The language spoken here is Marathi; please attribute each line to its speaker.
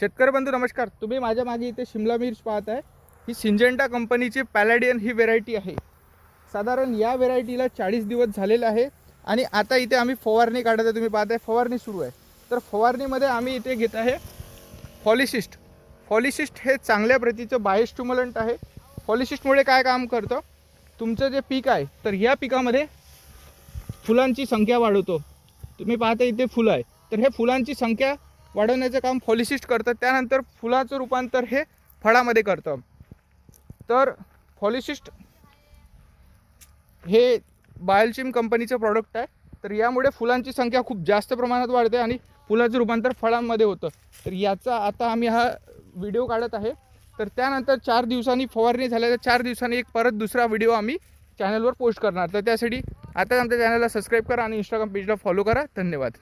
Speaker 1: शेतकरी बंधू नमस्कार. तुम्ही माझ्या मागे इथे शिमला मिर्च पाहत आहे ही सिंजेंटा कंपनीची पॅलाडियन ही व्हेरायटी आहे. साधारण या व्हेरायटीला चाळीस दिवस झालेले आहे. आणि आता इथे आम्ही फवारणी काढत आहे तुम्ही पाहताय. फवारणी सुरू आहे. तर फवारणीमध्ये आम्ही इथे घेत आहे फॉलिसिस्ट फॉलिसिस्ट हे चांगल्या प्रतीचं बायोस्टुमलंट आहे. फॉलिसिस्टमुळे काय काम करतं? तुमचं जे पीक आहे तर या पिकामध्ये फुलांची संख्या वाढवतो. तुम्ही पाहता इथे फुलं आहे. तर हे फुलांची संख्या वाढवण्याचं काम फॉलिसिस्ट करतं त्यानंतर फुलाचं रूपांतर हे फळामध्ये करतं. तर फॉलिसिस्ट हे बायलचिम कंपनीचं प्रॉडक्ट आहे. तर यामुळे फुलांची संख्या खूप जास्त प्रमाणात वाढते आणि फुलाचं रूपांतर फळांमध्ये होतं. तर याचा आता आम्ही हा व्हिडिओ काढत आहे. तर त्यानंतर चार दिवसांनी फवारणी झाल्याच्या चार दिवसांनी एक परत दुसरा व्हिडिओ आम्ही चॅनलवर पोस्ट करणार. तर त्यासाठी आताच आमच्या चॅनलला सबस्क्राईब करा आणि इंस्टाग्राम पेजला फॉलो करा. धन्यवाद.